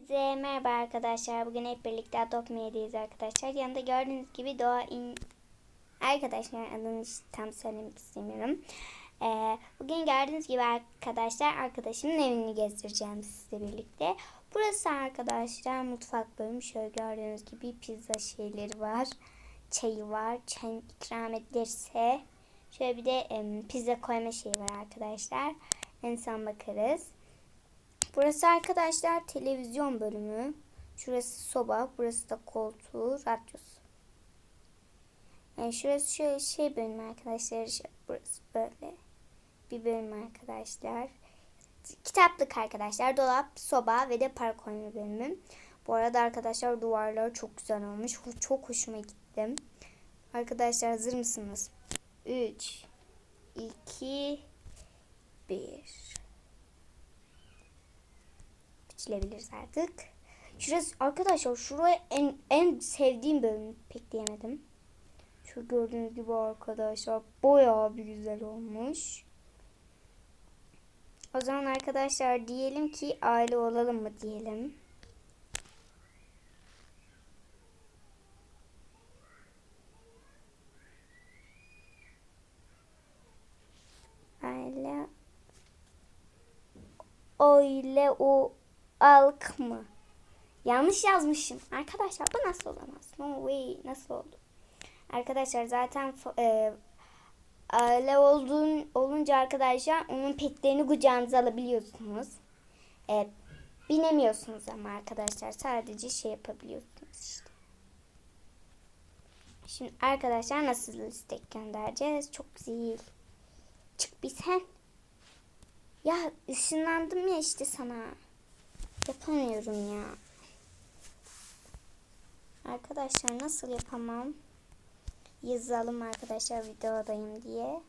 Size merhaba arkadaşlar. Bugün hep birlikte Adopt Me'deyiz arkadaşlar. Yanında gördüğünüz gibi Doğa in... Arkadaşlar adını hiç tam söylemek istemiyorum. Ee, bugün gördüğünüz gibi arkadaşlar arkadaşımın evini gezdireceğim sizle birlikte. Burası arkadaşlar mutfak bölümü. Şöyle gördüğünüz gibi pizza şeyleri var. Çayı var. Çay ikram edilirse. Şöyle bir de em, pizza koyma şeyi var arkadaşlar. En son bakarız. Burası arkadaşlar televizyon bölümü. Şurası soba, burası da koltuğu, radyosu. Yani şurası şöyle şey bölümü arkadaşlar. Burası böyle bir bölüm arkadaşlar. Kitaplık arkadaşlar, dolap, soba ve de para koyma bölümü. Bu arada arkadaşlar duvarlar çok güzel olmuş. Çok hoşuma gitti. Arkadaşlar hazır mısınız? 3 2 1 biçilebiliriz artık. Şurası arkadaşlar şuraya en en sevdiğim bölüm pek diyemedim. Şu gördüğünüz gibi arkadaşlar bayağı bir güzel olmuş. O zaman arkadaşlar diyelim ki aile olalım mı diyelim. Aile öyle o alk mı? Yanlış yazmışım. Arkadaşlar bu nasıl olamaz? No way. Nasıl oldu? Arkadaşlar zaten e, aile olduğun, olunca arkadaşlar onun petlerini kucağınıza alabiliyorsunuz. E, binemiyorsunuz ama arkadaşlar sadece şey yapabiliyorsunuz işte. Şimdi arkadaşlar nasıl istek göndereceğiz? Çok güzel. Çık bir sen. Ya ışınlandım ya işte sana. Yapamıyorum ya. Arkadaşlar nasıl yapamam? Yazalım arkadaşlar videodayım diye.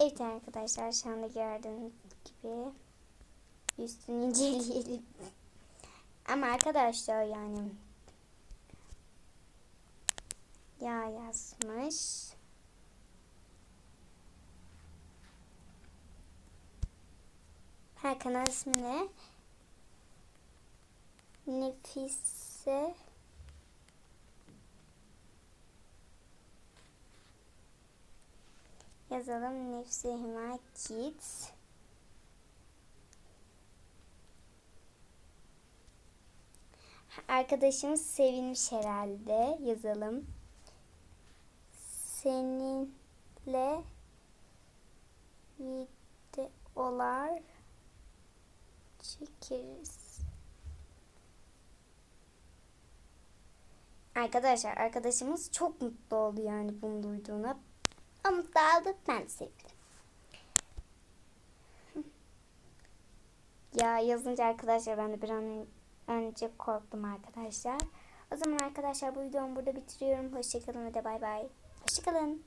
Evet arkadaşlar şu anda gördüğünüz gibi üstünü inceleyelim. Ama arkadaşlar yani ya yazmış. Kanal ismi ne? Nefise yazalım Nefise Hima Kids. Arkadaşımız sevinmiş herhalde. Yazalım. Seninle videolar çekeriz. Arkadaşlar arkadaşımız çok mutlu oldu yani bunu duyduğuna. O mutlu oldu ben sevindim. Ya yazınca arkadaşlar ben de bir an önce korktum arkadaşlar. O zaman arkadaşlar bu videomu burada bitiriyorum. Hoşçakalın ve de bay bay. Hoşçakalın.